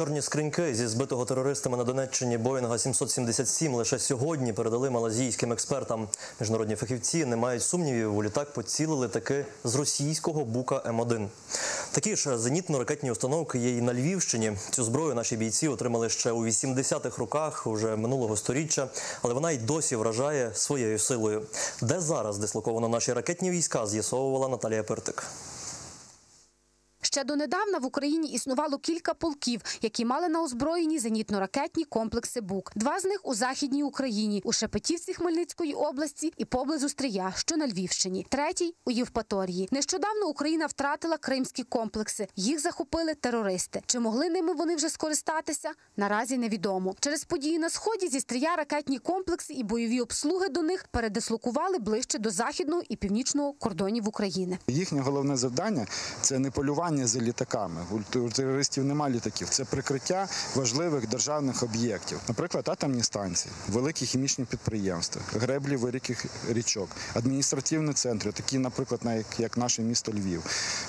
Чорні скриньки зі збитого терористами на Донеччині Боїнга 777 лише сьогодні передали малазійським експертам. Міжнародні фахівці не мають сумнівів. У літак поцілили таки з російського бука М1. Такі ж зенітно-ракетні установки є і на Львівщині. Цю зброю наші бійці отримали ще у 80-х роках, уже минулого сторіччя, але вона й досі вражає своєю силою. Де зараз дислоковано наші ракетні війська, з'ясовувала Наталія Пертик. Ще донедавна в Україні існувало кілька полків, які мали на озброєнні зенітно-ракетні комплекси БУК. Два з них у західній Україні, у Шепетівці Хмельницької області і поблизу Стрия, що на Львівщині. Третій у Євпаторії. Нещодавно Україна втратила кримські комплекси. Їх захопили терористи. Чи могли ними вони вже скористатися? Наразі невідомо. Через події на сході зі Стрия ракетні комплекси і бойові обслуги до них передислокували ближче до західного і північного кордонів України. Їхнє головне завдання це не полювання за літаками. У терористів немає літаків. Це прикриття важливих державних об'єктів, наприклад, атомні станції, великі хімічні підприємства, греблі великих річок, адміністративні центри, такі, наприклад, як, наше місто Львів.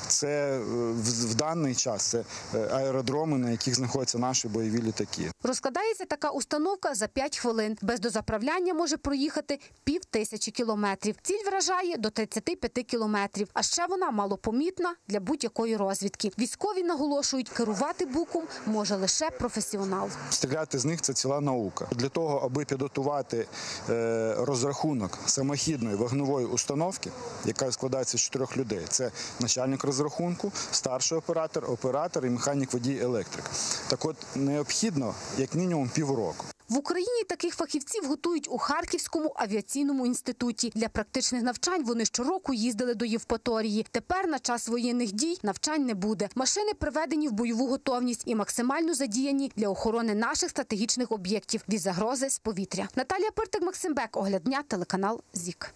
Це е, в, в даний час це е, аеродроми, на яких знаходяться наші бойові літаки. Розкладається така установка за 5 хвилин. Без дозаправляння може проїхати пів тисячі кілометрів. Ціль вражає до 35 кілометрів. А ще вона малопомітна для будь-якої розвідки. Військові наголошують, керувати буком може лише професіонал. Стріляти з них це ціла наука. Для того, аби підготувати е, розрахунок самохідної вогневої установки, яка складається з чотирьох людей, це начальник розрахунку, старший оператор, оператор і механік водій електрик. Так от необхідно як мінімум півроку. В Україні таких фахівців готують у Харківському авіаційному інституті. Для практичних навчань вони щороку їздили до Євпаторії. Тепер на час воєнних дій навчань не буде. Машини приведені в бойову готовність і максимально задіяні для охорони наших стратегічних об'єктів від загрози з повітря. Наталія Пиртик, Максим Бек, огляд дня, телеканал ЗІК.